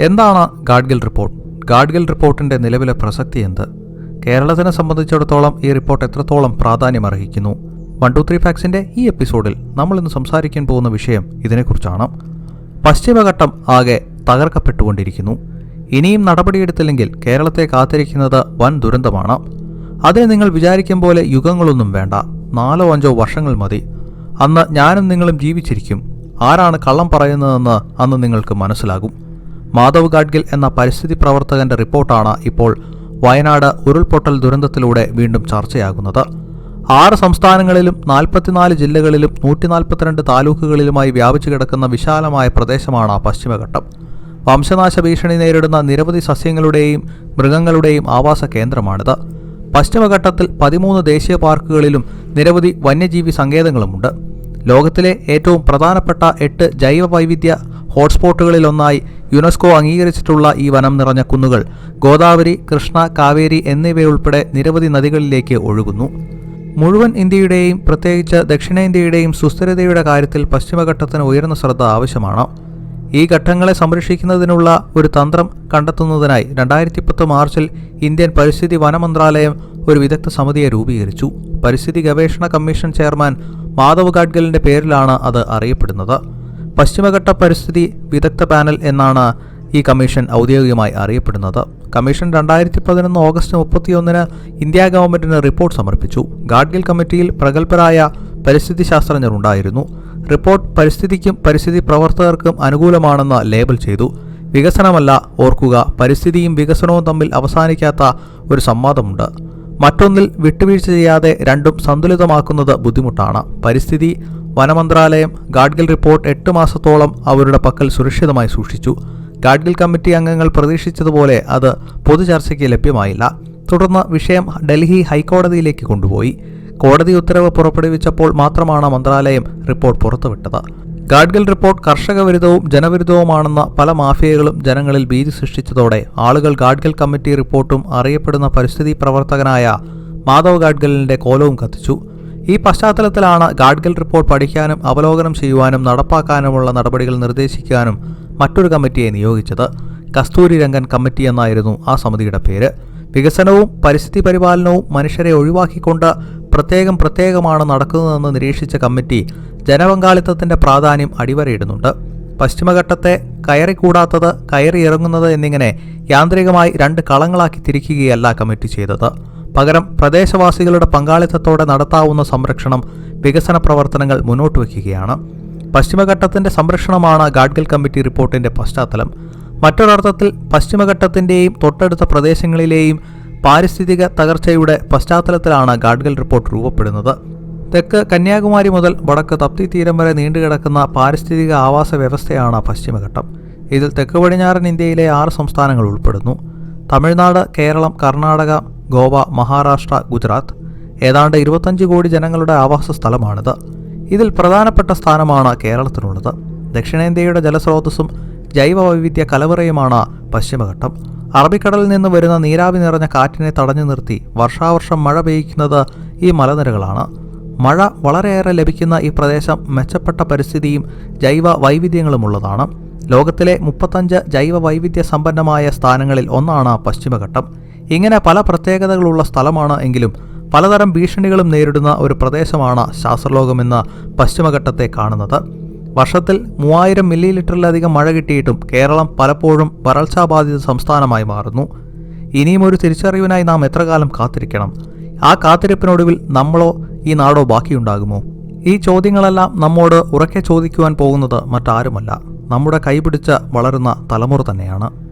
എന്താണ് ഗാഡ്ഗിൽ റിപ്പോർട്ട്? ഗാഡ്ഗിൽ റിപ്പോർട്ടിന്റെ നിലവിലെ പ്രസക്തി എന്ത്? കേരളത്തിനെ സംബന്ധിച്ചിടത്തോളം ഈ റിപ്പോർട്ട് എത്രത്തോളം പ്രാധാന്യം അർഹിക്കുന്നു വൺ ടു ത്രീ ഫാക്സിന്റെ ഈ എപ്പിസോഡിൽ നമ്മൾ ഇന്ന് സംസാരിക്കാൻ പോകുന്ന വിഷയം ഇതിനെക്കുറിച്ചാണ്. പശ്ചിമഘട്ടം ആകെ തകർക്കപ്പെട്ടുകൊണ്ടിരിക്കുന്നു. ഇനിയും നടപടിയെടുത്തില്ലെങ്കിൽ കേരളത്തെ കാത്തിരിക്കുന്നത് വൻ ദുരന്തമാണ്. അതിന് നിങ്ങൾ വിചാരിക്കും പോലെ യുഗങ്ങളൊന്നും വേണ്ട. നാലോ അഞ്ചോ വർഷങ്ങൾ മതി. അന്ന് ഞാനും നിങ്ങളും ജീവിച്ചിരിക്കും. ആരാണ് കള്ളം പറയുന്നതെന്ന് അന്ന് നിങ്ങൾക്ക് മനസ്സിലാകും. മാധവ് ഗാഡ്ഗിൽ എന്ന പരിസ്ഥിതി പ്രവർത്തകന്റെ റിപ്പോർട്ടാണ് ഇപ്പോൾ വയനാട് ഉരുൾപൊട്ടൽ ദുരന്തത്തിലൂടെ വീണ്ടും ചർച്ചയാകുന്നത്. ആറ് സംസ്ഥാനങ്ങളിലും നാൽപ്പത്തിനാല് ജില്ലകളിലും നൂറ്റി നാൽപ്പത്തിരണ്ട് താലൂക്കുകളിലുമായി വ്യാപിച്ചു കിടക്കുന്ന വിശാലമായ പ്രദേശമാണ് പശ്ചിമഘട്ടം. വംശനാശ ഭീഷണി നേരിടുന്ന നിരവധി സസ്യങ്ങളുടെയും മൃഗങ്ങളുടെയും ആവാസ കേന്ദ്രമാണിത്. പശ്ചിമഘട്ടത്തിൽ പതിമൂന്ന് ദേശീയ പാർക്കുകളിലും നിരവധി വന്യജീവി സങ്കേതങ്ങളുമുണ്ട്. ലോകത്തിലെ ഏറ്റവും പ്രധാനപ്പെട്ട എട്ട് ജൈവ വൈവിധ്യ ഹോട്ട്സ്പോട്ടുകളിലൊന്നായി യുനെസ്കോ അംഗീകരിച്ചിട്ടുള്ള ഈ വനം നിറഞ്ഞ കുന്നുകൾ ഗോദാവരി കൃഷ്ണ കാവേരി എന്നിവയുൾപ്പെടെ നിരവധി നദികളിലേക്ക് ഒഴുകുന്നു. മുഴുവൻ ഇന്ത്യയുടെയും പ്രത്യേകിച്ച് ദക്ഷിണേന്ത്യയുടെയും സുസ്ഥിരതയുടെ കാര്യത്തിൽ പശ്ചിമഘട്ടത്തിന് ഉയർന്ന ശ്രദ്ധ ആവശ്യമാണ്. ഈ ഘട്ടങ്ങളെ സംരക്ഷിക്കുന്നതിനുള്ള ഒരു തന്ത്രം കണ്ടെത്തുന്നതിനായി രണ്ടായിരത്തി പത്ത് മാർച്ചിൽ ഇന്ത്യൻ പരിസ്ഥിതി വനമന്ത്രാലയം ഒരു വിദഗ്ധ സമിതിയെ രൂപീകരിച്ചു. പരിസ്ഥിതി ഗവേഷണ കമ്മീഷൻ ചെയർമാൻ മാധവ് ഗാഡ്ഗലിന്റെ പേരിലാണ് അത് അറിയപ്പെടുന്നത്. പശ്ചിമഘട്ട പരിസ്ഥിതി വിദഗ്ധ പാനൽ എന്നാണ് ഈ കമ്മീഷൻ ഔദ്യോഗികമായി അറിയപ്പെടുന്നത്. കമ്മീഷൻ രണ്ടായിരത്തി പതിനൊന്ന് ഓഗസ്റ്റ് മുപ്പത്തിയൊന്നിന് ഇന്ത്യ ഗവൺമെന്റിന് റിപ്പോർട്ട് സമർപ്പിച്ചു. ഗാഡ്ഗിൽ കമ്മിറ്റിയിൽ പ്രഗത്ഭരായ പരിസ്ഥിതി ശാസ്ത്രജ്ഞർ ഉണ്ടായിരുന്നു. റിപ്പോർട്ട് പരിസ്ഥിതിക്കും പരിസ്ഥിതി പ്രവർത്തകർക്കും അനുകൂലമാണെന്ന് ലേബൽ ചെയ്തു. വികസനമല്ല ഓർക്കുക പരിസ്ഥിതിയും വികസനവും തമ്മിൽ അവസാനിക്കാത്ത ഒരു സംവാദമുണ്ട്. മറ്റൊന്നിൽ വിട്ടുവീഴ്ച ചെയ്യാതെ രണ്ടും സന്തുലിതമാക്കുന്നത് ബുദ്ധിമുട്ടാണ്. പരിസ്ഥിതി വനമന്ത്രാലയം ഗാഡ്ഗിൽ റിപ്പോർട്ട് എട്ട് മാസത്തോളം അവരുടെ പക്കൽ സുരക്ഷിതമായി സൂക്ഷിച്ചു. ഗാഡ്ഗിൽ കമ്മിറ്റി അംഗങ്ങൾ പ്രതീക്ഷിച്ചതുപോലെ അത് പൊതുചർച്ചയ്ക്ക് ലഭ്യമായില്ല. തുടർന്ന് വിഷയം ഡൽഹി ഹൈക്കോടതിയിലേക്ക് കൊണ്ടുപോയി. കോടതി ഉത്തരവ് പുറപ്പെടുവിച്ചപ്പോൾ മാത്രമാണ് മന്ത്രാലയം റിപ്പോർട്ട് പുറത്തുവിട്ടത്. ഗാഡ്ഗിൽ റിപ്പോർട്ട് കർഷക വിരുദ്ധവും ജനവിരുദ്ധവുമാണെന്ന പല മാഫിയകളും ജനങ്ങളിൽ ഭീതി സൃഷ്ടിച്ചതോടെ ആളുകൾ ഗാഡ്ഗിൽ കമ്മിറ്റി റിപ്പോർട്ടും അറിയപ്പെടുന്ന പരിസ്ഥിതി പ്രവർത്തകനായ മാധവ് ഗാഡ്ഗലിന്റെ കോലവും കത്തിച്ചു. ഈ പശ്ചാത്തലത്തിലാണ് ഗാഡ്ഗിൽ റിപ്പോർട്ട് പഠിക്കാനും അവലോകനം ചെയ്യുവാനും നടപ്പാക്കാനുമുള്ള നടപടികൾ നിർദ്ദേശിക്കാനും മറ്റൊരു കമ്മിറ്റിയെ നിയോഗിച്ചത് കസ്തൂരി രംഗൻ കമ്മിറ്റി എന്നായിരുന്നു ആ സമിതിയുടെ പേര്. വികസനവും പരിസ്ഥിതി പരിപാലനവും മനുഷ്യരെ ഒഴിവാക്കിക്കൊണ്ട് പ്രത്യേകം പ്രത്യേകമാണ് നടക്കുന്നതെന്ന് നിരീക്ഷിച്ച കമ്മിറ്റി ജനപങ്കാളിത്തത്തിന്റെ പ്രാധാന്യം അടിവരയിടുന്നുണ്ട്. പശ്ചിമഘട്ടത്തെ കയറിക്കൂടാത്തത് കയറി ഇറങ്ങുന്നത് എന്നിങ്ങനെ യാന്ത്രികമായി രണ്ട് കളങ്ങളാക്കി തിരിക്കുകയല്ല കമ്മിറ്റി ചെയ്തത്. പകരം പ്രദേശവാസികളുടെ പങ്കാളിത്തത്തോടെ നടത്താവുന്ന സംരക്ഷണം വികസന പ്രവർത്തനങ്ങൾ മുന്നോട്ട് വയ്ക്കുകയാണ്. പശ്ചിമഘട്ടത്തിന്റെ സംരക്ഷണമാണ് ഗാഡ്ഗിൽ കമ്മിറ്റി റിപ്പോർട്ടിന്റെ പശ്ചാത്തലം. മറ്റൊരർത്ഥത്തിൽ പശ്ചിമഘട്ടത്തിന്റെയും തൊട്ടടുത്ത പ്രദേശങ്ങളിലെയും പാരിസ്ഥിതിക തകർച്ചയുടെ പശ്ചാത്തലത്തിലാണ് ഗാഡ്ഗിൽ റിപ്പോർട്ട് രൂപപ്പെടുന്നത്. തെക്ക് കന്യാകുമാരി മുതൽ വടക്ക് തപ്തി തീരം വരെ നീണ്ടുകിടക്കുന്ന പാരിസ്ഥിതിക ആവാസ വ്യവസ്ഥയാണ് പശ്ചിമഘട്ടം. ഇതിൽ തെക്ക് പടിഞ്ഞാറൻ ഇന്ത്യയിലെ ആറ് സംസ്ഥാനങ്ങൾ ഉൾപ്പെടുന്നു. തമിഴ്നാട് കേരളം കർണാടക ഗോവ മഹാരാഷ്ട്ര ഗുജറാത്ത്. ഏതാണ്ട് ഇരുപത്തഞ്ച് കോടി ജനങ്ങളുടെ ആവാസ സ്ഥലമാണിത്. ഇതിൽ പ്രധാനപ്പെട്ട സ്ഥാനമാണ് കേരളത്തിനുള്ളത്. ദക്ഷിണേന്ത്യയുടെ ജലസ്രോതസ്സും ജൈവവൈവിധ്യ കലവറയുമാണ് പശ്ചിമഘട്ടം. അറബിക്കടലിൽ നിന്ന് വരുന്ന നീരാവി നിറഞ്ഞ കാറ്റിനെ തടഞ്ഞു നിർത്തി വർഷാവർഷം മഴ പെയ്യ്ക്കുന്നത് ഈ മലനിരകളാണ്. മഴ വളരെയേറെ ലഭിക്കുന്ന ഈ പ്രദേശം മെച്ചപ്പെട്ട പരിസ്ഥിതിയും ജൈവ വൈവിധ്യങ്ങളുമുള്ളതാണ് ലോകത്തിലെ മുപ്പത്തഞ്ച് ജൈവ വൈവിധ്യ സമ്പന്നമായ സ്ഥാനങ്ങളിൽ ഒന്നാണ് പശ്ചിമഘട്ടം. ഇങ്ങനെ പല പ്രത്യേകതകളുള്ള സ്ഥലമാണ് എങ്കിലും പലതരം ഭീഷണികളും നേരിടുന്ന ഒരു പ്രദേശമാണ് ശാസ്ത്രലോകമെന്ന് പശ്ചിമഘട്ടത്തെ കാണുന്നത്. വർഷത്തിൽ മൂവായിരം മില്ലി ലിറ്ററിലധികം മഴ കിട്ടിയിട്ടും കേരളം പലപ്പോഴും വരൾച്ചാബാധിത സംസ്ഥാനമായി മാറുന്നു. ഇനിയും ഒരു തിരിച്ചറിവിനായി നാം എത്രകാലം കാത്തിരിക്കണം? ആ കാത്തിരിപ്പിനൊടുവിൽ നമ്മളോ ഈ നാടോ ബാക്കിയുണ്ടാകുമോ? ഈ ചോദ്യങ്ങളെല്ലാം നമ്മോട് ഉറക്കെ ചോദിക്കുവാൻ പോകുന്നത് മറ്റാരുമല്ല. നമ്മുടെ കൈപിടിച്ച് വളരുന്ന തലമുറ തന്നെയാണ്.